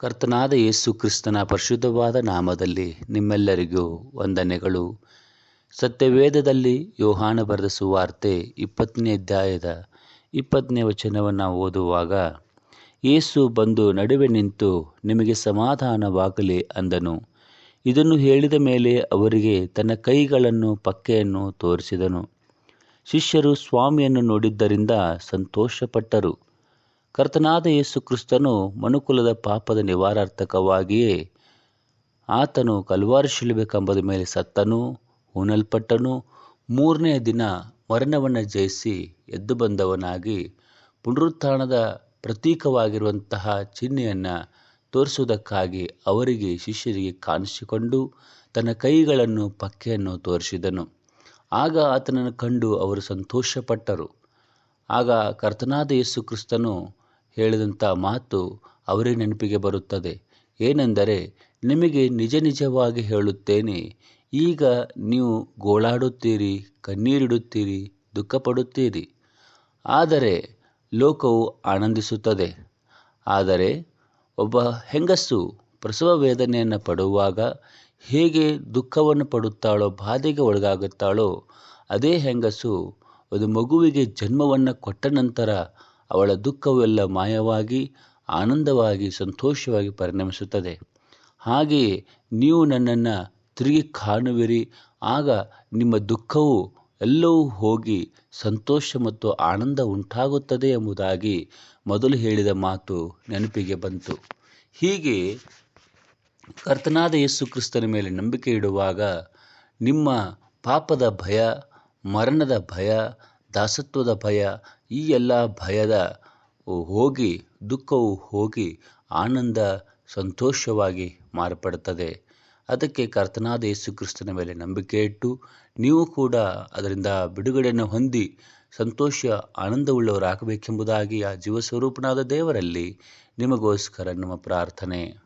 ಕರ್ತನಾದ ಯೇಸು ಕ್ರಿಸ್ತನ ಪರಿಶುದ್ಧವಾದ ನಾಮದಲ್ಲಿ ನಿಮ್ಮೆಲ್ಲರಿಗೂ ವಂದನೆಗಳು. ಸತ್ಯವೇದದಲ್ಲಿ ಯೋಹಾನ ಬರೆದ ಸುವಾರ್ತೆ ಇಪ್ಪತ್ತನೇ ಅಧ್ಯಾಯದ ಇಪ್ಪತ್ತನೇ ವಚನವನ್ನು ಓದುವಾಗ, ಯೇಸು ಬಂದು ನಡುವೆ ನಿಂತು ನಿಮಗೆ ಸಮಾಧಾನವಾಗಲಿ ಅಂದನು. ಇದನ್ನು ಹೇಳಿದ ಮೇಲೆ ಅವರಿಗೆ ತನ್ನ ಕೈಗಳನ್ನು ಪಕ್ಕೆಯನ್ನು ತೋರಿಸಿದನು. ಶಿಷ್ಯರು ಸ್ವಾಮಿಯನ್ನು ನೋಡಿದ್ದರಿಂದ ಸಂತೋಷಪಟ್ಟರು. ಕರ್ತನಾದ ಯೇಸು ಕ್ರಿಸ್ತನು ಮನುಕುಲದ ಪಾಪದ ನಿವಾರಾರ್ಥಕವಾಗಿಯೇ ಆತನು ಕಲ್ವಾರು ಶಿಲುಬೆ ಕಂಬದ ಮೇಲೆ ಸತ್ತನು, ಹೂನಲ್ಪಟ್ಟನು, ಮೂರನೇ ದಿನ ಮರಣವನ್ನು ಜಯಿಸಿ ಎದ್ದು ಬಂದವನಾಗಿ ಪುನರುತ್ಥಾನದ ಪ್ರತೀಕವಾಗಿರುವಂತಹ ಚಿಹ್ನೆಯನ್ನು ತೋರಿಸುವುದಕ್ಕಾಗಿ ಅವರಿಗೆ ಶಿಷ್ಯರಿಗೆ ಕಾಣಿಸಿಕೊಂಡು ತನ್ನ ಕೈಗಳನ್ನು ಪಕ್ಕೆಯನ್ನು ತೋರಿಸಿದನು. ಆಗ ಆತನನ್ನು ಕಂಡು ಅವರು ಸಂತೋಷಪಟ್ಟರು. ಆಗ ಕರ್ತನಾದ ಯೇಸು ಕ್ರಿಸ್ತನು ಹೇಳಿದಂಥ ಮಾತು ಅವರೇ ನೆನಪಿಗೆ ಬರುತ್ತದೆ. ಏನೆಂದರೆ, ನಿಮಗೆ ನಿಜ ನಿಜವಾಗಿ ಹೇಳುತ್ತೇನೆ, ಈಗ ನೀವು ಗೋಳಾಡುತ್ತೀರಿ, ಕಣ್ಣೀರಿಡುತ್ತೀರಿ, ದುಃಖಪಡುತ್ತೀರಿ. ಆದರೆ, ಲೋಕವು ಆನಂದಿಸುತ್ತದೆ. ಆದರೆ, ಒಬ್ಬ ಹೆಂಗಸು ಪ್ರಸವ ವೇದನೆಯನ್ನು ಪಡುವಾಗ ಹೇಗೆ ದುಃಖವನ್ನು ಪಡುತ್ತಾಳೋ, ಬಾಧೆಗೆ ಒಳಗಾಗುತ್ತಾಳೋ, ಅದೇ ಹೆಂಗಸು ಒಂದು ಮಗುವಿಗೆ ಜನ್ಮವನ್ನು ಕೊಟ್ಟ ನಂತರ ಅವಳ ದುಃಖವೆಲ್ಲ ಮಾಯವಾಗಿ, ಆನಂದವಾಗಿ, ಸಂತೋಷವಾಗಿ ಪರಿಣಮಿಸುತ್ತದೆ. ಹಾಗೆಯೇ ನೀವು ನನ್ನನ್ನು ತಿರುಗಿ ಕಾಣುವಿರಿ. ಆಗ ನಿಮ್ಮ ದುಃಖವು ಎಲ್ಲವೂ ಹೋಗಿ ಸಂತೋಷ ಮತ್ತು ಆನಂದ ಉಂಟಾಗುತ್ತದೆ ಎಂಬುದಾಗಿ ಮೊದಲು ಹೇಳಿದ ಮಾತು ನೆನಪಿಗೆ ಬಂತು. ಹೀಗೆ ಕರ್ತನಾದ ಯೇಸು ಕ್ರಿಸ್ತನ ಮೇಲೆ ನಂಬಿಕೆ ಇಡುವಾಗ ನಿಮ್ಮ ಪಾಪದ ಭಯ, ಮರಣದ ಭಯ ದಾಸತ್ವದ ಭಯ, ಈ ಎಲ್ಲ ಭಯದ ಹೋಗಿ, ದುಃಖವು ಹೋಗಿ, ಆನಂದ ಸಂತೋಷವಾಗಿ ಮಾರ್ಪಡುತ್ತದೆ. ಅದಕ್ಕೆ ಕರ್ತನಾದ ಯೇಸು ಕ್ರಿಸ್ತನ ಮೇಲೆ ನಂಬಿಕೆ ಇಟ್ಟು, ನೀವು ಕೂಡ ಅದರಿಂದ ಬಿಡುಗಡೆಯನ್ನು ಹೊಂದಿ, ಸಂತೋಷ, ಆನಂದವುಳ್ಳವರಾಗಬೇಕೆಂಬುದಾಗಿ ಆ ಜೀವಸ್ವರೂಪನಾದ ದೇವರಲ್ಲಿ ನಿಮಗೋಸ್ಕರ ನಮ್ಮ ಪ್ರಾರ್ಥನೆ.